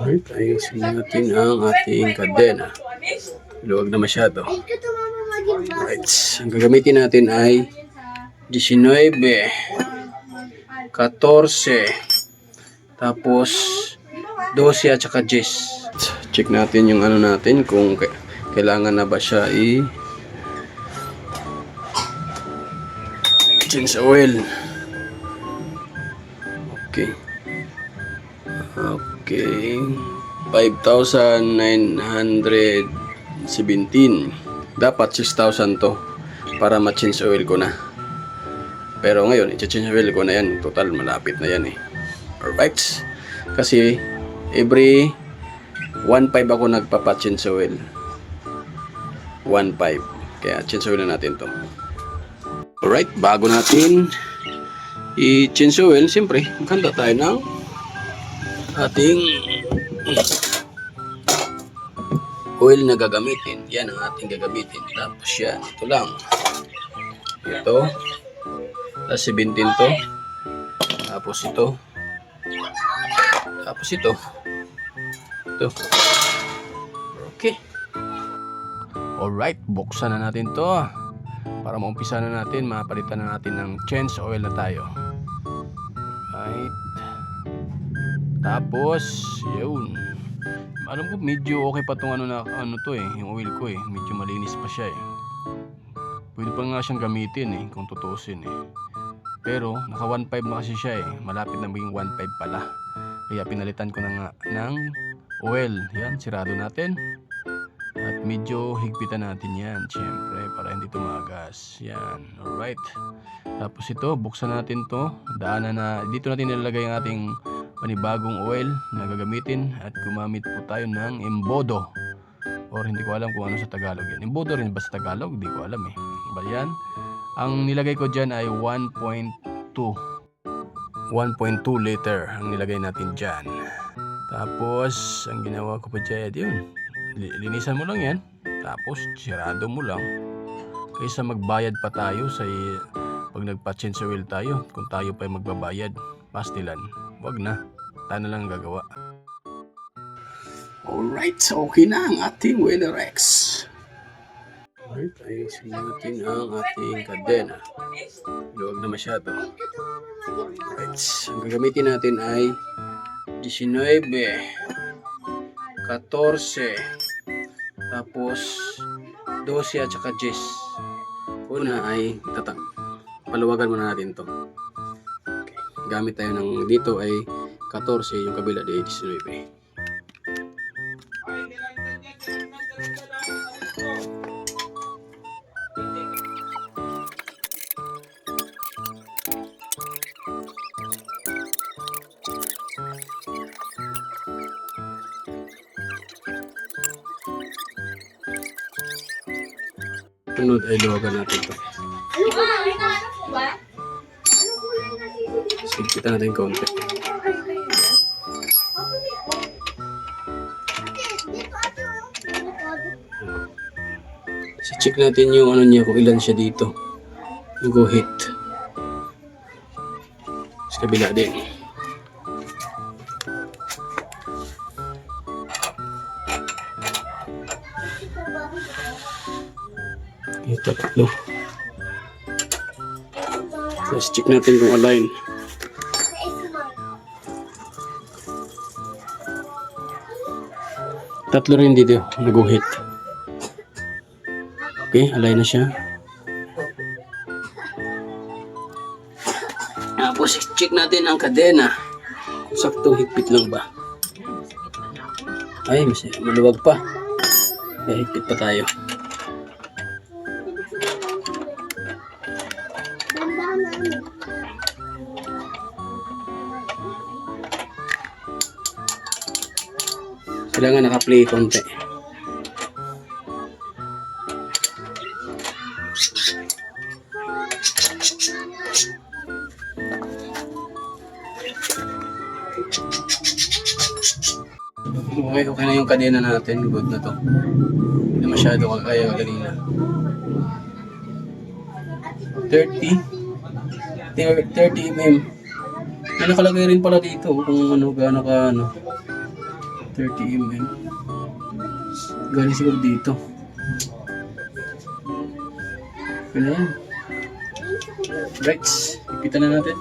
Alright, ayusin natin ang ating kadena. Luwag na masyado. Alright, ang gagamitin natin ay 19, 14, tapos 12 at saka 10. Check natin yung ano natin kung ka- kailangan na ba siya i change oil. Okay. Okay. 5,917. Dapat 6,000 to para ma-change oil ko na. Pero ngayon, i-change oil ko na yan. Total, malapit na yan eh. Alright. Kasi, every 1.5 ako nagpapa-change oil. 1.5. Kaya, change oil na natin to. Alright, bago natin i-change oil, siyempre, maganda tayo ng ating oil na gagamitin. Yan ang ating gagamitin. Tapos yan, ito lang. Ito. Tapos 17 to. Tapos ito. Tapos ito. Ito. Okay. Alright, buksan na natin to. Para maumpisa na natin, mapalitan na natin ng change oil na tayo. Right. Tapos, yun. Alam ko medyo okay pa tong ano na ano to eh, yung oil ko eh. Medyo malinis pa siya eh. Pwede pa nga siyang gamitin eh, kung tutusin eh. Pero, naka 1.5 na kasi siya eh. Malapit na maging 1.5 pala. Kaya pinalitan ko na nga ng oil. Yan, sirado natin. At medyo higpitan natin yan, syempre, para hindi tumagas. Yan, alright. Tapos ito, buksan natin to. Daanan na, dito natin nilalagay ang ating panibagong oil na gagamitin at gumamit po tayo ng embodo. Or hindi ko alam kung ano sa Tagalog yan. Embodo rin ba sa Tagalog? Hindi ko alam eh. Ba yan? Ang nilagay ko dyan ay 1.2 1.2 liter ang nilagay natin dyan. Tapos, ang ginawa ko pa dyan, yun. Li- Linisan mo lang yan. Tapos, sirado mo lang. Kaysa magbayad pa tayo sa pag nagpa-change oil tayo, kung tayo pa magbabayad, pastilan. Wag na. Tayo na lang ang gagawa. Alright, okay na ang ating Winner X. Alright, ayusin natin ang ating kadena. Luwag na masyado. Alright, ang gagamitin natin ay 19, 14, tapos 12 at saka 10. Una ay tatang. Paluwagan muna natin to. Okay. Gamit tayo ng dito ay 14, yung kabila ay 19. Sunod ay luwagan natin to. Sigpitan natin konti. Check natin yung ano niya, kung ilan siya dito. Yung go hit. Sa kabila din. Ito, tatlo. Tapos check natin kung align. Tatlo rin dito, nag-hit. Okay, align na siya. Tapos check natin ang kadena. Kung saktong higpit lang ba. Ay, mas maluwag pa. Kaya higpit pa tayo. Kailangan naka-play konti. Okay, okay na yung kadena natin. Good na to. Hindi masyado kagaya kanina. 30. 30 mm. May nakalagay rin pala dito kung ano gaano ka ano. 30 mm. Galing siguro dito. Ano yan? Right. Ipitan na natin.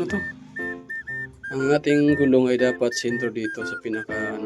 Ito. Ang ating gulong ay dapat sentro dito sa pinaka